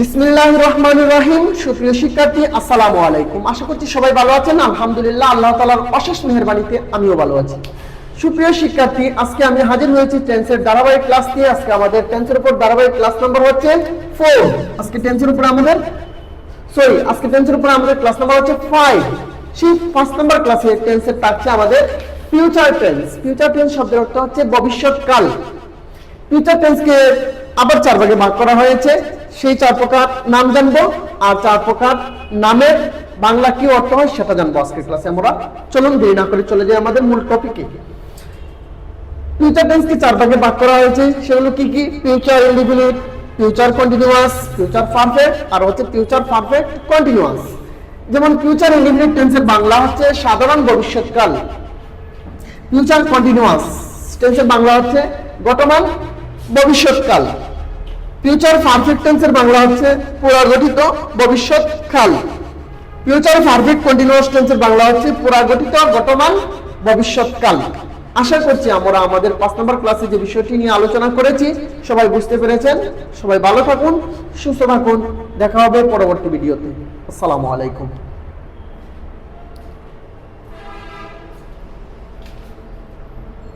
বিসমিল্লাহ রহমান রহিম সুপ্রিয় শিক্ষার্থী, আসসালামু আলাইকুম। আশা করছি সবাই ভালো আছেন। আলহামদুলিল্লাহ, আল্লাহ তালার অশেষ মেহরবানিতে আমিও ভালো আছি। সুপ্রিয় শিক্ষার্থী, আজকে আমি হাজির হয়েছি টেন্সের ধারাবাহিক ক্লাস নিয়ে। আজকে আমাদের টেন্সের উপর ধারাবাহিক ক্লাস নাম্বার হচ্ছে ফোর আজকে টেন্সের উপর আমাদের সরি আজকে টেন্সের উপর আমাদের ক্লাস নাম্বার হচ্ছে ফাইভ সেই ফার্স্ট নাম্বার ক্লাসে টেন্সের থাকছে আমাদের ফিউচার টেন্স ফিউচার টেন্স শব্দের অর্থ হচ্ছে ভবিষ্যৎকাল। ফিউচার টেন্সকে আবার চার ভাগে ভাগ করা হয়েছে। সেই চার প্রকার নাম জানব, আর চার প্রকার নামের বাংলা কি অর্থ হয় সেটা জানব আজকের ক্লাসে আমরা। চলুন, দেরি না করে চলে যাই আমাদের মূল টপিকে ফিউচার টেন্সকে চার ভাগে ভাগ করা হয়েছে, সেগুলো কি কি? Future indefinite future continuous future perfect আর হচ্ছে ফিউচার পারফেক্ট কন্টিনিউয়াস যেমন ফিউচার ইনডিফিনিট টেন্সের বাংলা হচ্ছে সাধারণ ভবিষ্যৎকাল। ফিউচার কন্টিনিউয়াস টেন্সের বাংলা হচ্ছে বর্তমান ভবিষ্যৎকাল। ফিউচার পারফেক্ট টেন্সের বাংলা হচ্ছে পুরাগঠিত ভবিষ্যৎকাল ফিউচার পারফেক্ট কন্টিনিউয়াস টেন্সের বাংলা হচ্ছে পুরাগঠিত বর্তমান ভবিষ্যৎকাল আশা করছি আমরা আমাদের পাঁচ নম্বর ক্লাসে যে বিষয়টি নিয়ে আলোচনা করেছি, সবাই বুঝতে পেরেছেন। সবাই ভালো থাকুন, সুস্থ থাকুন। দেখা হবে পরবর্তী ভিডিওতে। আসসালামু আলাইকুম।